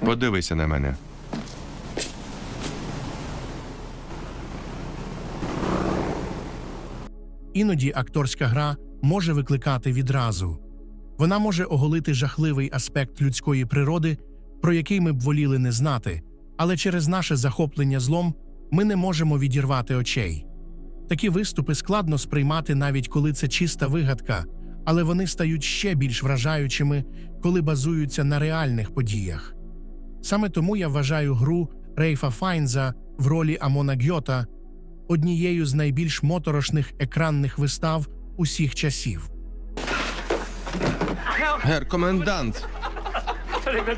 Подивися на мене. Іноді акторська гра може викликати відразу. Вона може оголити жахливий аспект людської природи, про який ми б воліли не знати, але через наше захоплення злом ми не можемо відірвати очей. Такі виступи складно сприймати навіть коли це чиста вигадка, але вони стають ще більш вражаючими, коли базуються на реальних подіях. Саме тому я вважаю гру Рейфа Файнза в ролі Амона Гьота однією з найбільш моторошних екранних вистав усіх часів. Гер комендант.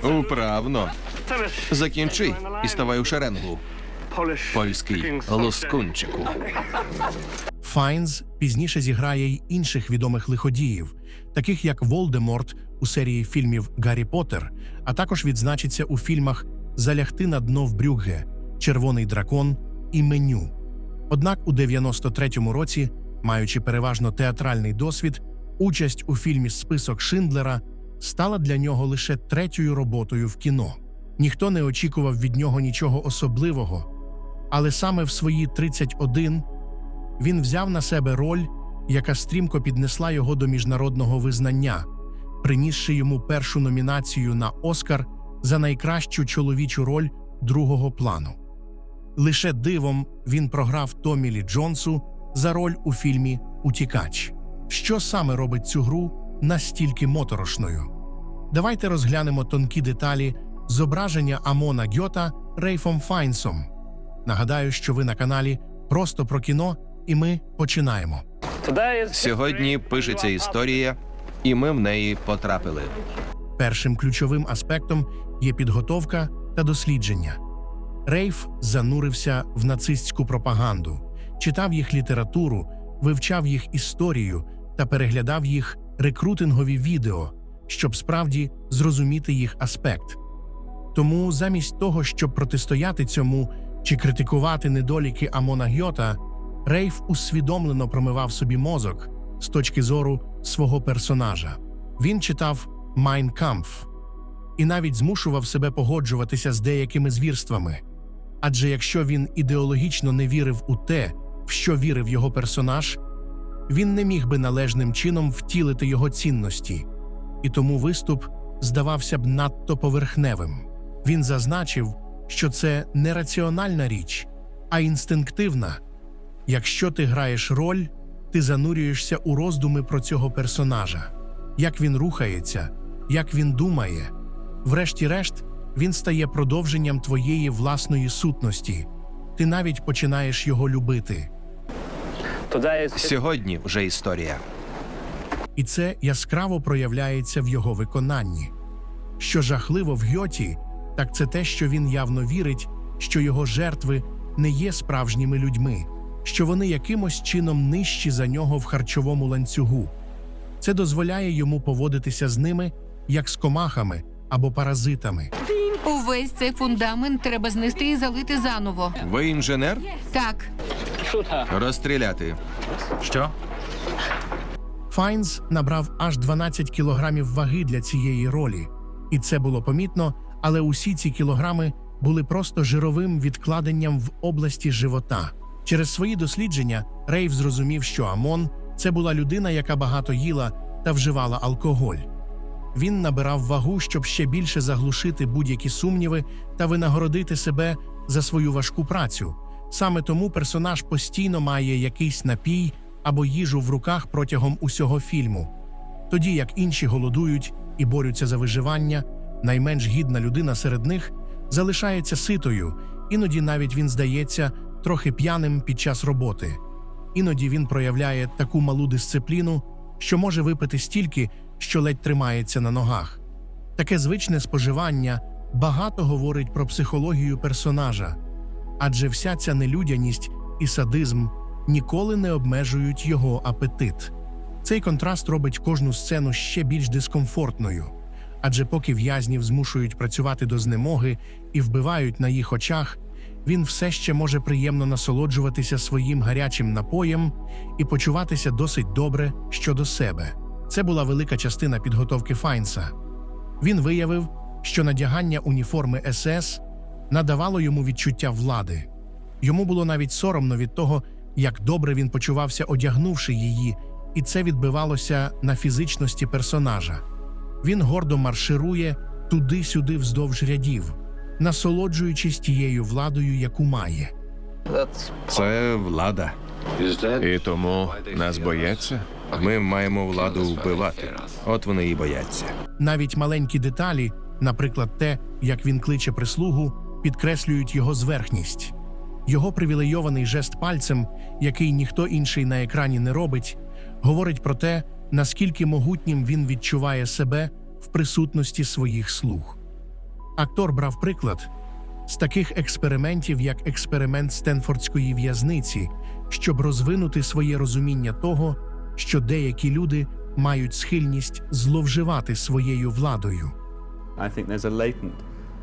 Управно. Закінчи і ставай у шеренгу. Польський лоскунчику. Файнз пізніше зіграє й інших відомих лиходіїв, таких як Волдеморт у серії фільмів Гаррі Поттер, а також відзначиться у фільмах Залягти на дно в Брюгге, Червоний дракон і Меню. Однак у 93-му році, маючи переважно театральний досвід, участь у фільмі Список Шиндлера стала для нього лише третьою роботою в кіно. Ніхто не очікував від нього нічого особливого, але саме в свої 31 він взяв на себе роль, яка стрімко піднесла його до міжнародного визнання, принісши йому першу номінацію на Оскар за найкращу чоловічу роль другого плану. Лише дивом він програв Томі Лі Джонсу за роль у фільмі Утікач. Що саме робить цю гру настільки моторошною? Давайте розглянемо тонкі деталі зображення Амона Гьота Рейфом Файнсом. Нагадаю, що ви на каналі Просто про кіно, і ми починаємо. Сьогодні пишеться історія, і ми в неї потрапили. Першим ключовим аспектом є підготовка та дослідження. Рейф занурився в нацистську пропаганду, читав їх літературу, вивчав їх історію та переглядав їх рекрутингові відео, щоб справді зрозуміти їх аспект. Тому замість того, щоб протистояти цьому чи критикувати недоліки Амона Гьота, Рейф усвідомлено промивав собі мозок з точки зору свого персонажа. Він читав Майн Кампф і навіть змушував себе погоджуватися з деякими звірствами. Адже якщо він ідеологічно не вірив у те, в що вірив його персонаж, він не міг би належним чином втілити його цінності, і тому виступ здавався б надто поверхневим. Він зазначив, що це не раціональна річ, а інстинктивна. Якщо ти граєш роль, ти занурюєшся у роздуми про цього персонажа, як він рухається, як він думає. Врешті-решт, він стає продовженням твоєї власної сутності. Ти навіть починаєш його любити. Сьогодні вже історія. І це яскраво проявляється в його виконанні. Що жахливо в Гьоті, так це те, що він явно вірить, що його жертви не є справжніми людьми, що вони якимось чином нижчі за нього в харчовому ланцюгу. Це дозволяє йому поводитися з ними як з комахами або паразитами. Увесь цей фундамент треба знести і залити заново. Ви інженер? Так, Розстріляти. Що? Файнс набрав аж 12 кілограмів ваги для цієї ролі, і це було помітно, але усі ці кілограми були просто жировим відкладенням в області живота. Через свої дослідження Рейв зрозумів, що Амон це була людина, яка багато їла та вживала алкоголь. Він набирав вагу, щоб ще більше заглушити будь-які сумніви та винагородити себе за свою важку працю. Саме тому персонаж постійно має якийсь напій або їжу в руках протягом усього фільму. Тоді як інші голодують і борються за виживання, найменш гідна людина серед них залишається ситою, іноді навіть він здається трохи п'яним під час роботи. Іноді він проявляє таку малу дисципліну, що може випити стільки, що ледь тримається на ногах. Таке звичне споживання багато говорить про психологію персонажа, адже вся ця нелюдяність і садизм ніколи не обмежують його апетит. Цей контраст робить кожну сцену ще більш дискомфортною, адже поки в'язнів змушують працювати до знемоги і вбивають на їх очах, він все ще може приємно насолоджуватися своїм гарячим напоєм і почуватися досить добре щодо себе. Це була велика частина підготовки Файнса. Він виявив, що надягання уніформи СС надавало йому відчуття влади. Йому було навіть соромно від того, як добре він почувався, одягнувши її, і це відбивалося на фізичності персонажа. Він гордо марширує туди-сюди вздовж рядів, насолоджуючись тією владою, яку має. Це влада. І тому нас бояться. Ми маємо владу вбивати. От вони і бояться. Навіть маленькі деталі, наприклад, те, як він кличе прислугу, підкреслюють його зверхність. Його привілейований жест пальцем, який ніхто інший на екрані не робить, говорить про те, наскільки могутнім він відчуває себе в присутності своїх слуг. Актор брав приклад з таких експериментів, як експеримент Стенфордської в'язниці, щоб розвинути своє розуміння того, що деякі люди мають схильність зловживати своєю владою.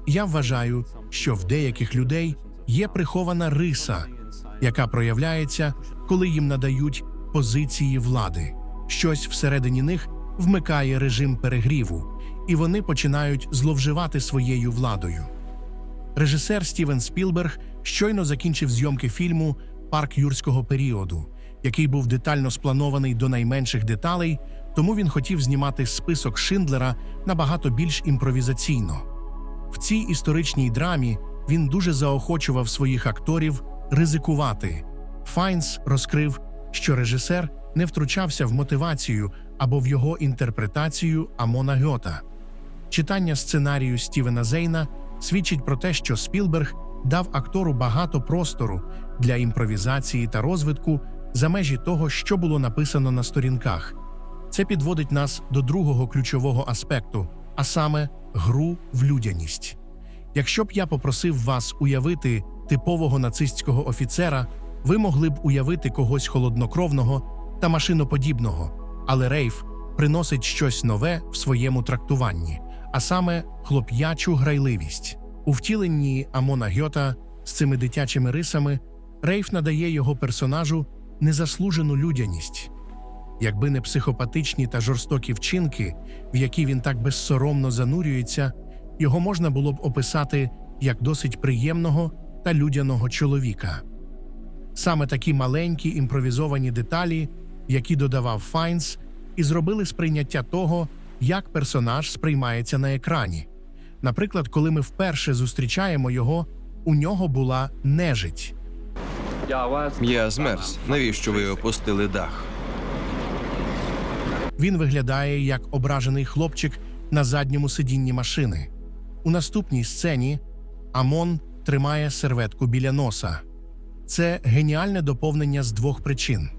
Я вважаю, що в деяких людей є прихована риса, яка проявляється, коли їм надають позиції влади. Щось всередині них вмикає режим перегріву, і вони починають зловживати своєю владою. Режисер Стівен Спілберг щойно закінчив зйомки фільму Парк юрського періоду, який був детально спланований до найменших деталей, тому він хотів знімати список Шиндлера набагато більш імпровізаційно. В цій історичній драмі він дуже заохочував своїх акторів ризикувати. Файнс розкрив, що режисер не втручався в мотивацію або в його інтерпретацію Амона Гьота. Читання сценарію Стівена Зейна свідчить про те, що Спілберг дав актору багато простору для імпровізації та розвитку за межі того, що було написано на сторінках. Це підводить нас до другого ключового аспекту, а саме гру в людяність. Якщо б я попросив вас уявити типового нацистського офіцера, ви могли б уявити когось холоднокровного та машиноподібного, але Рейф приносить щось нове в своєму трактуванні, а саме хлоп'ячу грайливість. У втіленні Амона Гьота з цими дитячими рисами Рейф надає його персонажу незаслужену людяність. Якби не психопатичні та жорстокі вчинки, в які він так безсоромно занурюється, його можна було б описати як досить приємного та людяного чоловіка. Саме такі маленькі імпровізовані деталі, які додавав Файнс, і зробили сприйняття того, як персонаж сприймається на екрані. Наприклад, коли ми вперше зустрічаємо його, у нього була нежить. Я змерз. Навіщо ви опустили дах? Він виглядає як ображений хлопчик на задньому сидінні машини. У наступній сцені Амон тримає серветку біля носа. Це геніальне доповнення з двох причин.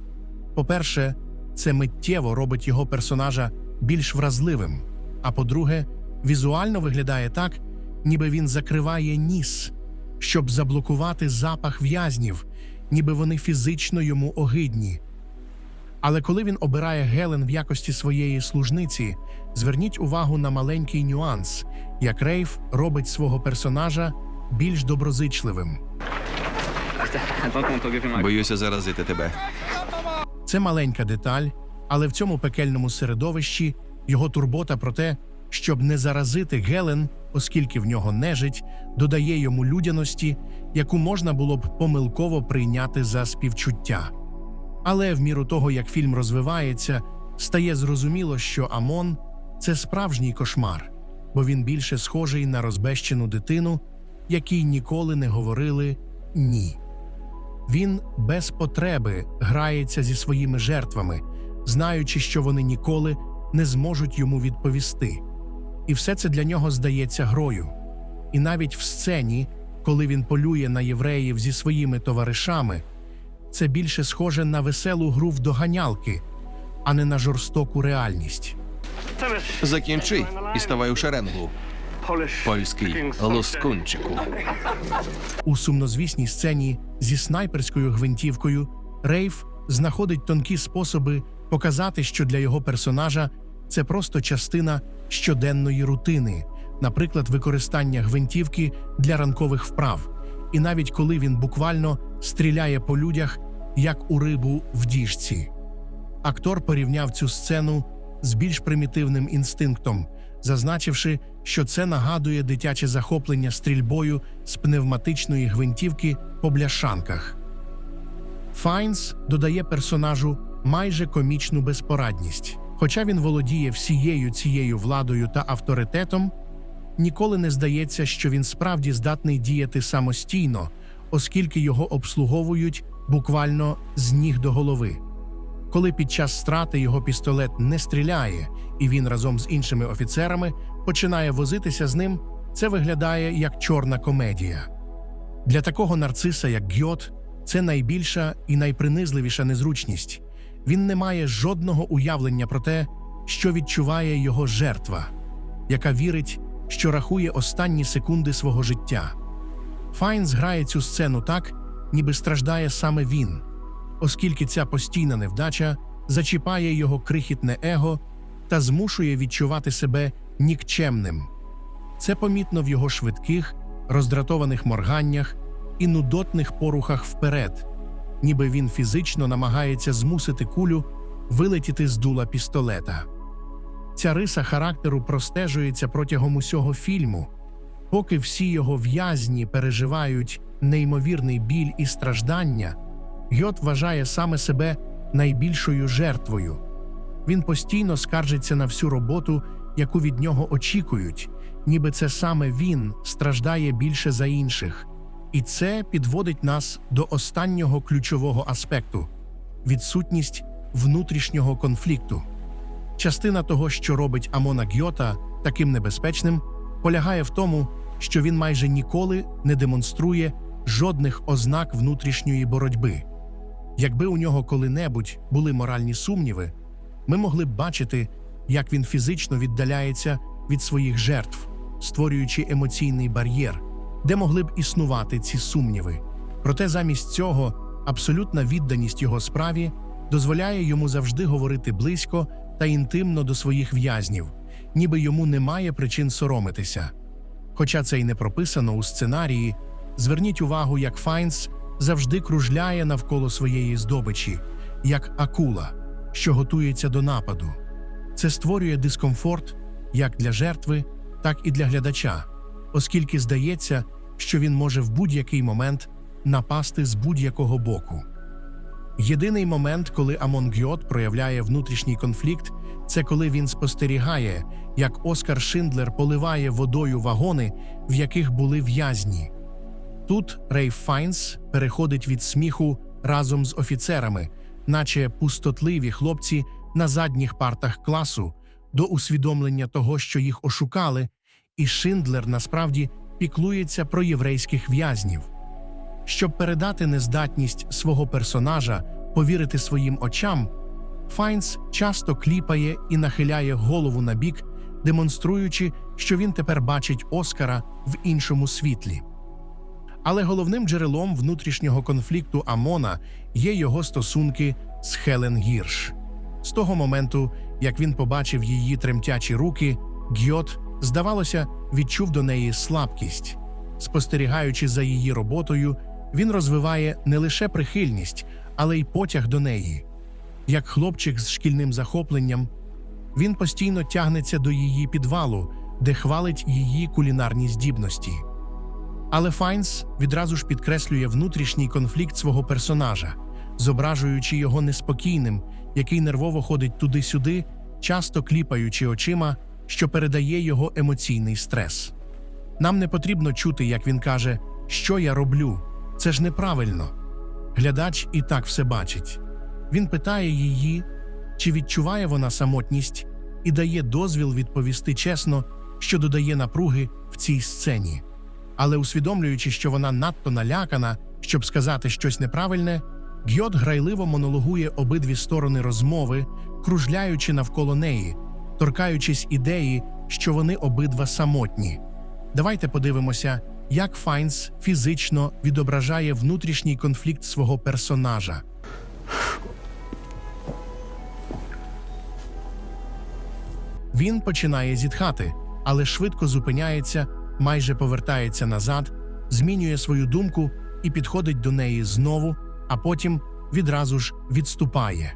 По-перше, це миттєво робить його персонажа більш вразливим. А по-друге, візуально виглядає так, ніби він закриває ніс, щоб заблокувати запах в'язнів, ніби вони фізично йому огидні. Але коли він обирає Гелен в якості своєї служниці, зверніть увагу на маленький нюанс, як Рейф робить свого персонажа більш доброзичливим. Боюся заразити тебе. Це маленька деталь, але в цьому пекельному середовищі його турбота про те, щоб не заразити Гелен, оскільки в нього нежить, додає йому людяності, яку можна було б помилково прийняти за співчуття. Але в міру того, як фільм розвивається, стає зрозуміло, що Амон це справжній кошмар, бо він більше схожий на розбещену дитину, якій ніколи не говорили ні. Він без потреби грається зі своїми жертвами, знаючи, що вони ніколи не зможуть йому відповісти. І все це для нього здається грою. І навіть в сцені, коли він полює на євреїв зі своїми товаришами, це більше схоже на веселу гру в доганялки, а не на жорстоку реальність. Закінчи і ставай у шеренгу. Польський лоскунчику. У сумнозвісній сцені зі снайперською гвинтівкою Рейф знаходить тонкі способи показати, що для його персонажа це просто частина щоденної рутини, наприклад, використання гвинтівки для ранкових вправ, і навіть коли він буквально стріляє по людях, як у рибу в діжці. Актор порівняв цю сцену з більш примітивним інстинктом, зазначивши, що це нагадує дитяче захоплення стрільбою з пневматичної гвинтівки по бляшанках. Файнс додає персонажу майже комічну безпорадність. Хоча він володіє всією цією владою та авторитетом, ніколи не здається, що він справді здатний діяти самостійно, оскільки його обслуговують буквально з ніг до голови. Коли під час страти його пістолет не стріляє, і він разом з іншими офіцерами починає возитися з ним, це виглядає як чорна комедія. Для такого нарциса, як Гьот, це найбільша і найпринизливіша незручність. Він не має жодного уявлення про те, що відчуває його жертва, яка вірить, що рахує останні секунди свого життя. Файнс грає цю сцену так, ніби страждає саме він, оскільки ця постійна невдача зачіпає його крихітне его та змушує відчувати себе нікчемним. Це помітно в його швидких, роздратованих морганнях і нудотних порухах вперед, ніби він фізично намагається змусити кулю вилетіти з дула пістолета. Ця риса характеру простежується протягом усього фільму, поки всі його в'язні переживають неймовірний біль і страждання, Гьот вважає саме себе найбільшою жертвою. Він постійно скаржиться на всю роботу, яку від нього очікують, ніби це саме він страждає більше за інших. І це підводить нас до останнього ключового аспекту відсутність внутрішнього конфлікту. Частина того, що робить Амона Гьота таким небезпечним, полягає в тому, що він майже ніколи не демонструє жодних ознак внутрішньої боротьби. Якби у нього коли-небудь були моральні сумніви, ми могли б бачити, як він фізично віддаляється від своїх жертв, створюючи емоційний бар'єр, де могли б існувати ці сумніви. Проте замість цього абсолютна відданість його справі дозволяє йому завжди говорити близько та інтимно до своїх в'язнів, ніби йому немає причин соромитися. Хоча це й не прописано у сценарії, зверніть увагу, як Файнс завжди кружляє навколо своєї здобичі, як акула, що готується до нападу. Це створює дискомфорт як для жертви, так і для глядача, оскільки здається, що він може в будь-який момент напасти з будь-якого боку. Єдиний момент, коли Амонгьот проявляє внутрішній конфлікт, це коли він спостерігає, як Оскар Шиндлер поливає водою вагони, в яких були в'язні. Тут Рейф Файнс переходить від сміху разом з офіцерами, наче пустотливі хлопці на задніх партах класу, до усвідомлення того, що їх ошукали, і Шиндлер насправді піклується про єврейських в'язнів. Щоб передати нездатність свого персонажа повірити своїм очам, Файнс часто кліпає і нахиляє голову на бік, демонструючи, що він тепер бачить Оскара в іншому світлі. Але головним джерелом внутрішнього конфлікту Амона є його стосунки з Хелен Гірш. З того моменту, як він побачив її тремтячі руки, Гьот, здавалося, відчув до неї слабкість. Спостерігаючи за її роботою, він розвиває не лише прихильність, але й потяг до неї. Як хлопчик з шкільним захопленням, він постійно тягнеться до її підвалу, де хвалить її кулінарні здібності. Але Файнс відразу ж підкреслює внутрішній конфлікт свого персонажа, зображуючи його неспокійним, який нервово ходить туди-сюди, часто кліпаючи очима, що передає його емоційний стрес. Нам не потрібно чути, як він каже, що я роблю. Це ж неправильно. Глядач і так все бачить. Він питає її, чи відчуває вона самотність, і дає дозвіл відповісти чесно, що додає напруги в цій сцені. Але усвідомлюючи, що вона надто налякана, щоб сказати щось неправильне, Гьот грайливо монологує обидві сторони розмови, кружляючи навколо неї, торкаючись ідеї, що вони обидва самотні. Давайте подивимося, як Файнс фізично відображає внутрішній конфлікт свого персонажа. Він починає зітхати, але швидко зупиняється, майже повертається назад, змінює свою думку і підходить до неї знову, а потім відразу ж відступає.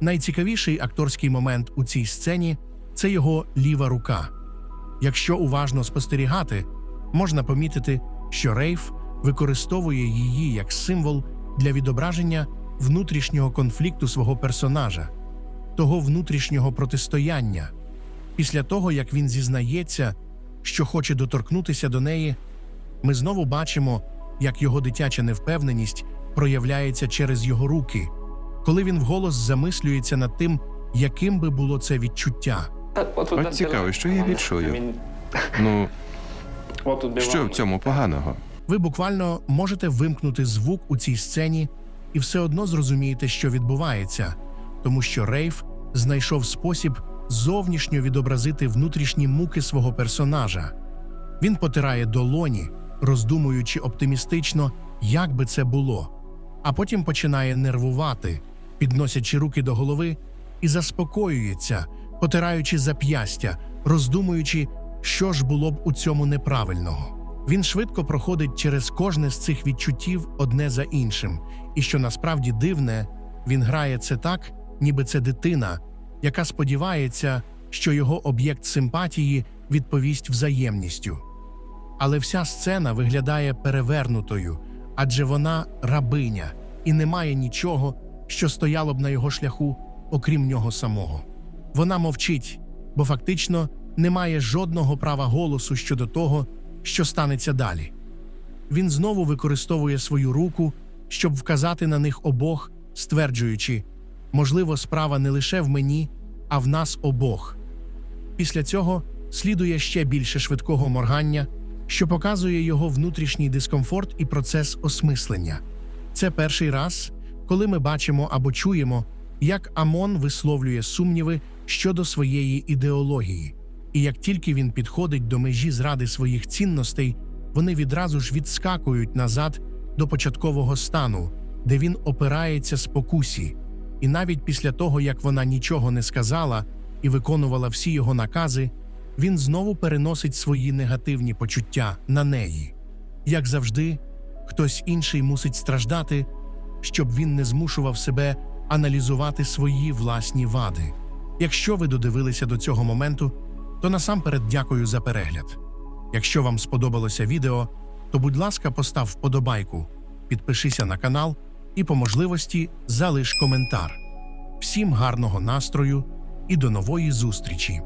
Найцікавіший акторський момент у цій сцені це його ліва рука. Якщо уважно спостерігати, можна помітити, що Рейф використовує її як символ для відображення внутрішнього конфлікту свого персонажа, того внутрішнього протистояння. Після того, як він зізнається, що хоче доторкнутися до неї, ми знову бачимо, як його дитяча невпевненість проявляється через його руки, коли він вголос замислюється над тим, яким би було це відчуття. От цікаво, що я відчую. Ну, що в цьому поганого? Ви буквально можете вимкнути звук у цій сцені і все одно зрозумієте, що відбувається, тому що Рейф знайшов спосіб зовнішньо відобразити внутрішні муки свого персонажа. Він потирає долоні, роздумуючи оптимістично, як би це було, а потім починає нервувати, підносячи руки до голови, і заспокоюється, потираючи зап'ястя, роздумуючи, що ж було б у цьому неправильного. Він швидко проходить через кожне з цих відчуттів одне за іншим, і що насправді дивне, він грає це так, ніби це дитина, яка сподівається, що його об'єкт симпатії відповість взаємністю. Але вся сцена виглядає перевернутою, адже вона рабиня, і немає нічого, що стояло б на його шляху, окрім нього самого. Вона мовчить, бо фактично не має жодного права голосу щодо того, що станеться далі. Він знову використовує свою руку, щоб вказати на них обох, стверджуючи, можливо, справа не лише в мені, а в нас обох. Після цього слідує ще більше швидкого моргання, що показує його внутрішній дискомфорт і процес осмислення. Це перший раз, коли ми бачимо або чуємо, як Амон висловлює сумніви щодо своєї ідеології, і як тільки він підходить до межі зради своїх цінностей, вони відразу ж відскакують назад до початкового стану, де він опирається спокусі, і навіть після того, як вона нічого не сказала і виконувала всі його накази, він знову переносить свої негативні почуття на неї. Як завжди, хтось інший мусить страждати, щоб він не змушував себе аналізувати свої власні вади. Якщо ви додивилися до цього моменту, то насамперед дякую за перегляд. Якщо вам сподобалося відео, то будь ласка, постав вподобайку, підпишися на канал і по можливості залиш коментар. Всім гарного настрою і до нової зустрічі!